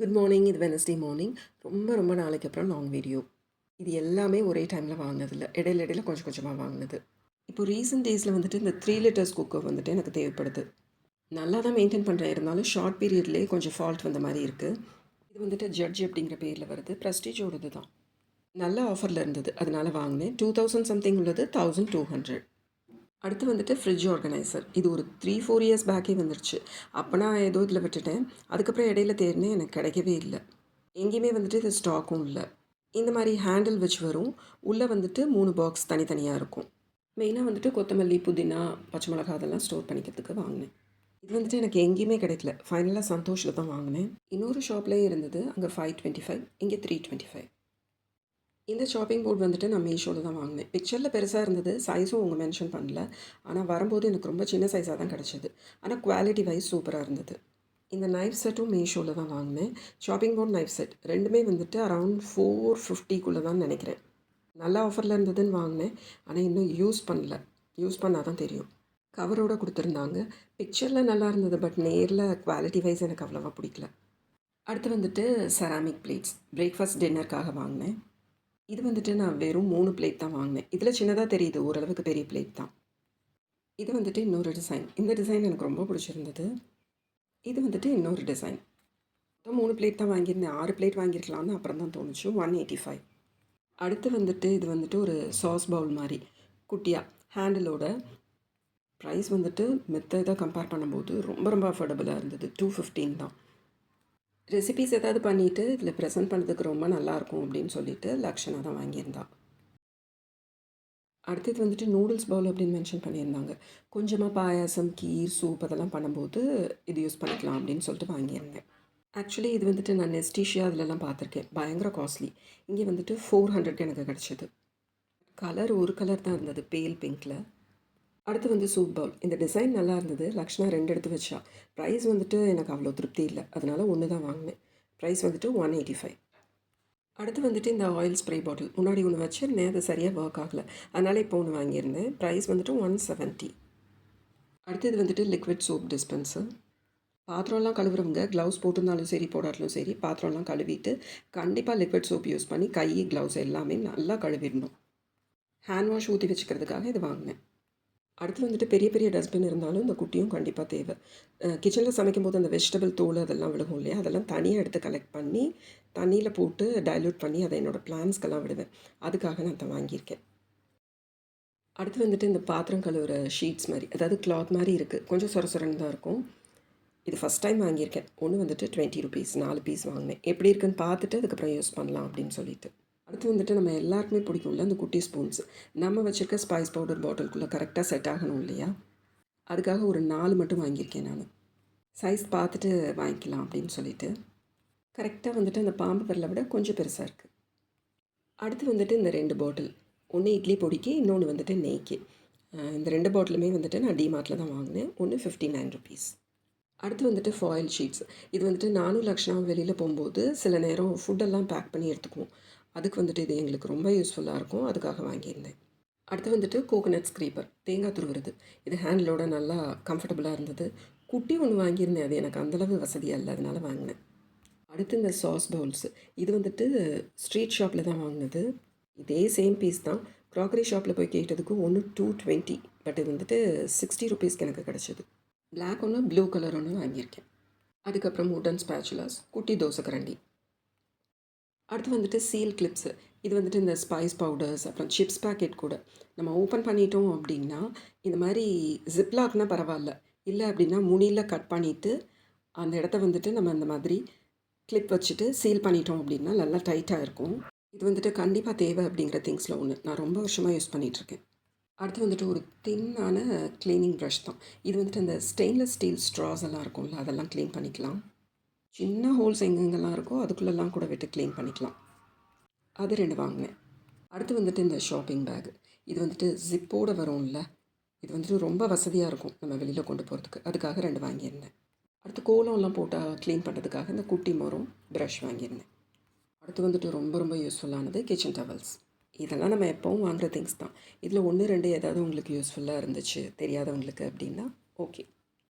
Good morning இது Wednesday morning ரொம்ப ரொம்ப நாளைக்கு அப்புறம் லாங் வீடியோ இது எல்லாமே ஒரே டைமில் வாங்கினதில்ல. இடையில இடையில கொஞ்சம் கொஞ்சமாக வாங்கினது. இப்போ ரீசெண்ட் டேஸில் வந்துட்டு இந்த த்ரீ லிட்டர்ஸ் குக்கர் வந்துட்டு எனக்கு தேவைப்படுது. நல்லா தான் மெயின்டைன் பண்ணுறேன் இருந்தாலும் ஷார்ட் பீரியட்லேயே கொஞ்சம் ஃபால்ட் வந்த மாதிரி இருக்குது இது வந்துட்டு ஜட்ஜ் அப்படிங்கிற பேரில் வருது. ப்ரெஸ்டீஜோடது தான் நல்ல ஆஃபரில் இருந்தது. அதனால் வாங்கினேன். டூ தௌசண்ட் சம்திங் உள்ளது தௌசண்ட் டூ ஹண்ட்ரட் அடுத்து வந்துட்டு ஃப்ரிட்ஜ் ஆர்கனைசர் இது ஒரு த்ரீ ஃபோர் இயர்ஸ் பேக்கே வந்துருச்சு. அப்போ நான் ஏதோ இதில் விட்டுட்டேன். அதுக்கப்புறம் இடையில தேடினேன் எனக்கு கிடைக்கவே இல்லை. எங்கேயுமே வந்துட்டு இது ஸ்டாக்கும் இல்லை. இந்த மாதிரி ஹேண்டில் வச்சு வரும். உள்ளே வந்துட்டு மூணு பாக்ஸ் தனித்தனியாக இருக்கும். மெயினாக வந்துட்டு கொத்தமல்லி புதினா பச்சை மிளகா அதெல்லாம் ஸ்டோர் பண்ணிக்கிறதுக்கு வாங்கினேன். இது வந்துட்டு எனக்கு எங்கேயுமே கிடைக்கல. ஃபைனலாக சந்தோஷில் தான் வாங்கினேன். இன்னொரு ஷாப்லேயே இருந்தது. அங்கே ஃபைவ் டுவெண்ட்டி ஃபைவ் இங்கே த்ரீ டுவெண்ட்டி ஃபைவ் இந்த ஷாப்பிங் போர்ட் வந்துட்டு நான் மீஷோவில் தான் வாங்கினேன். பிக்சரில் பெருசாக இருந்தது சைஸும் அவங்க மென்ஷன் பண்ணல. ஆனால் வரும்போது எனக்கு ரொம்ப சின்ன சைஸாக தான் கிடச்சிது. ஆனால் குவாலிட்டி வைஸ் சூப்பராக இருந்தது. இந்த நைஃப் செட்டும் மீஷோவில் தான் வாங்கினேன். ஷாப்பிங் போர்ட் நைஃப் செட் ரெண்டுமே வந்துட்டு அரவுண்ட் ஃபோர் ஃபிஃப்டிக்குள்ளே தான் நினைக்கிறேன். நல்ல ஆஃபரில் இருந்ததுன்னு வாங்கினேன். ஆனால் இன்னும் யூஸ் பண்ணல. யூஸ் பண்ணால் தான் தெரியும். கவரோடு கொடுத்துருந்தாங்க. பிக்சரில் நல்லா இருந்தது பட் நேரில் குவாலிட்டி வைஸ் எனக்கு அவ்வளோவா பிடிக்கல. அடுத்து வந்துட்டு செராமிக் பிளேட்ஸ் பிரேக்ஃபாஸ்ட் டின்னருக்காக வாங்கினேன். இது வந்துட்டு நான் வெறும் மூணு பிளேட் தான் வாங்கினேன். இதில் சின்னதாக தெரியுது ஓரளவுக்கு பெரிய பிளேட் தான். இது வந்துட்டு இன்னொரு டிசைன் இந்த டிசைன் எனக்கு ரொம்ப பிடிச்சிருந்தது. இது வந்துட்டு இன்னொரு டிசைன் மூணு பிளேட் தான் வாங்கியிருந்தேன். ஆறு பிளேட் வாங்கியிருக்கலாம்னு அப்புறம் தான் தோணுச்சு. ஒன் எயிட்டி ஃபைவ் அடுத்து வந்துட்டு இது வந்துட்டு ஒரு சாஸ் பவுல் மாதிரி குட்டியாக ஹேண்டிலோட ப்ரைஸ் வந்துட்டு மித்த இதை கம்பேர் பண்ணும்போது ரொம்ப ரொம்ப அஃபோர்டபுளாக இருந்தது. டூ ஃபிஃப்டீன் தான். ரெசிபிஸ் ஏதாவது பண்ணிவிட்டு இதில் ப்ரெசென்ட் பண்ணுறதுக்கு ரொம்ப நல்லாயிருக்கும் அப்படின்னு சொல்லிட்டு லக்ஷனா தான் வாங்கியிருந்தா. அடுத்தது வந்துட்டு நூடுல்ஸ் பவுல் அப்படின்னு மென்ஷன் பண்ணியிருந்தாங்க. கொஞ்சமாக பாயாசம் கீர் சூப் அதெல்லாம் பண்ணும்போது இது யூஸ் பண்ணிக்கலாம் அப்படின்னு சொல்லிட்டு வாங்கியிருந்தேன். ஆக்சுவலி இது வந்துட்டு நான் நெஸ்டிஷியா அதிலலாம் பார்த்துருக்கேன். பயங்கர காஸ்ட்லி இங்கே வந்துட்டு ஃபோர் ஹண்ட்ரட்க்கு எனக்கு கிடச்சிது. கலர் ஒரு கலர் தான் இருந்தது. பேல் பிங்க்கில் அடுத்து வந்து சூப் பவுல் இந்த டிசைன் நல்லா இருந்தது. லக்ஷ்னா ரெண்டு எடுத்து வச்சா. ப்ரைஸ் வந்துட்டு எனக்கு அவ்வளோ திருப்தி இல்லை. அதனால் ஒன்று தான் வாங்கினேன். ப்ரைஸ் வந்துட்டு ஒன் எயிட்டி ஃபைவ் அடுத்து வந்துட்டு இந்த ஆயில் ஸ்ப்ரே பாட்டில் முன்னாடி ஒன்று வச்சுருந்தேன். அது சரியாக ஒர்க் ஆகலை. அதனால் இப்போ ஒன்று வாங்கியிருந்தேன். ப்ரைஸ் வந்துட்டு ஒன் செவன்ட்டி அடுத்தது வந்துட்டு லிக்விட் சோப் டிஸ்பென்சர் பாத்திரம்லாம் கழுவுறவங்க க்ளவுஸ் போட்டிருந்தாலும் சரி போடாட்டிலும் சரி பாத்திரம்லாம் கழுவிட்டு கண்டிப்பாக லிக்விட் சோப் யூஸ் பண்ணி கை க்ளவுஸ் எல்லாமே நல்லா கழுவிடணும். ஹேண்ட் வாஷ் ஊற்றி வச்சுக்கிறதுக்காக இது வாங்கினேன். அடுத்து வந்துட்டு பெரிய பெரிய டஸ்ட்பின் இருந்தாலும் இந்த குட்டியும் கண்டிப்பாக தேவை. கிச்சனில் சமைக்கும் போது அந்த வெஜிடபிள் தோல் அதெல்லாம் விழுகும் இல்லையா? அதெல்லாம் தனியாக எடுத்து கலெக்ட் பண்ணி தண்ணியில் போட்டு டைல்யூட் பண்ணி அதை என்னோடய பிளான்ஸ்க்கெல்லாம் விடுவேன். அதுக்காக நான் அதை வாங்கியிருக்கேன். அடுத்து வந்துட்டு இந்த பாத்திரம் கழுவுற ஷீட்ஸ் மாதிரி அதாவது கிளாத் மாதிரி இருக்குது கொஞ்சம் சொர சொரன்னு தான் இருக்கும். இது ஃபஸ்ட் டைம் வாங்கியிருக்கேன். ஒன்று வந்துட்டு டுவெண்ட்டி ருபீஸ் நாலு பீஸ் வாங்கினேன். எப்படி இருக்குன்னு பார்த்துட்டு அதுக்கப்புறம் யூஸ் பண்ணலாம் அப்படின்னு சொல்லிட்டு. அடுத்து வந்துட்டு நம்ம எல்லாருக்குமே பிடிக்கும்ல அந்த குட்டி ஸ்பூன்ஸ் நம்ம வச்சுருக்க ஸ்பைஸ் பவுடர் பாட்டிலுக்குள்ளே கரெக்டாக செட் ஆகணும் இல்லையா? அதுக்காக ஒரு நாலு மட்டும் வாங்கியிருக்கேன் நான். சைஸ் பார்த்துட்டு வாங்கிக்கலாம் அப்படின்னு சொல்லிட்டு. கரெக்டாக வந்துட்டு அந்த பாம்பு பரலை விட கொஞ்சம் பெருசாக இருக்குது அடுத்து வந்துட்டு இந்த ரெண்டு பாட்டில் ஒன்று இட்லி பொடிக்கு இன்னொன்று வந்துட்டு நெய்க்கு. இந்த ரெண்டு பாட்டிலுமே வந்துட்டு நான் டிமார்ட்டில் தான் வாங்கினேன். ஒன்று ஃபிஃப்டி நைன் ருபீஸ் அடுத்து வந்துட்டு ஃபாயில் ஷீட்ஸ் இது வந்துட்டு நானும் லக்ஷனாவும் வெளியில் போகும்போது சில நேரம் ஃபுட்டெல்லாம் பேக் பண்ணி எடுத்துக்குவோம். அதுக்கு வந்துட்டு இது எங்களுக்கு ரொம்ப யூஸ்ஃபுல்லாக இருக்கும். அதுக்காக வாங்கியிருந்தேன். அடுத்து வந்துட்டு கோகோனட் ஸ்க்ரீப்பர் தேங்காய் துருவுறது. இது ஹேண்டிலோட நல்லா கம்ஃபர்டபுளாக இருந்தது. குட்டி ஒன்று வாங்கியிருந்தேன். அது எனக்கு அந்தளவு வசதியாக இல்லை. அதனால் வாங்கினேன். அடுத்து இந்த சாஸ் பவுல்ஸு இது வந்துட்டு ஸ்ட்ரீட் ஷாப்பில் தான் வாங்கினது. இதே சேம் பீஸ் தான். க்ராக்கரி ஷாப்பில் போய் கேட்டதுக்கு ஒன்று டூ டுவெண்ட்டி பட் இது வந்துட்டு சிக்ஸ்டி ருபீஸ்க்கு எனக்கு கிடச்சிது. பிளாக் ஒன்று ப்ளூ கலர் ஒன்று வாங்கியிருக்கேன். அதுக்கப்புறம் உடன் ஸ்பேச்சுலாஸ் குட்டி தோசை கரண்டி. அடுத்து வந்துட்டு சீல் கிளிப்ஸு இது வந்துட்டு இந்த ஸ்பைஸ் பவுடர்ஸ் அப்புறம் சிப்ஸ் பேக்கெட் கூட. நம்ம ஓப்பன் பண்ணிட்டோம் அப்படின்னா இந்த மாதிரி ஜிப்லாக்னா பரவாயில்ல. இல்லை அப்படின்னா முனியில் கட் பண்ணிவிட்டு அந்த இடத்த வந்துட்டு நம்ம இந்த மாதிரி கிளிப் வச்சுட்டு சீல் பண்ணிட்டோம் அப்படின்னா நல்லா டைட்டாக இருக்கும். இது வந்துட்டு கண்டிப்பாக தேவை அப்படிங்கிற திங்ஸில் ஒன்று நான் ரொம்ப வருஷமாக யூஸ் பண்ணிகிட்ருக்கேன் அடுத்து வந்துட்டு ஒரு தின்னான க்ளீனிங் ப்ரஷ் தான். இது வந்துட்டு அந்த ஸ்டெயின்லெஸ் ஸ்டீல் ஸ்ட்ராஸ் எல்லாம் இருக்கும்ல அதெல்லாம் க்ளீன் பண்ணிக்கலாம். சின்ன ஹோல்ஸ் எங்கெங்கெல்லாம் இருக்கோ அதுக்குள்ளெல்லாம் கூட விட்டு க்ளீன் பண்ணிக்கலாம். அது ரெண்டு வாங்கினேன். அடுத்து வந்துட்டு இந்த ஷாப்பிங் பேக் இது வந்துட்டு ஜிப்போடு வரும்ல? இது வந்துட்டு ரொம்ப வசதியாக இருக்கும் நம்ம வெளியில் கொண்டு போகிறதுக்கு அதுக்காக ரெண்டு வாங்கியிருந்தேன். அடுத்து கோலம்லாம் போட்டால் க்ளீன் பண்ணுறதுக்காக இந்த குட்டி மரம் ப்ரஷ் வாங்கியிருந்தேன். அடுத்து வந்துட்டு ரொம்ப ரொம்ப யூஸ்ஃபுல்லானது கிச்சன் டவல்ஸ் இதெல்லாம் நம்ம எப்போவும் வாங்குகிற திங்ஸ் தான். இதில் ஒன்று ரெண்டு ஏதாவது உங்களுக்கு யூஸ்ஃபுல்லாக இருந்துச்சு தெரியாதவங்களுக்கு அப்படின்னா ஓகே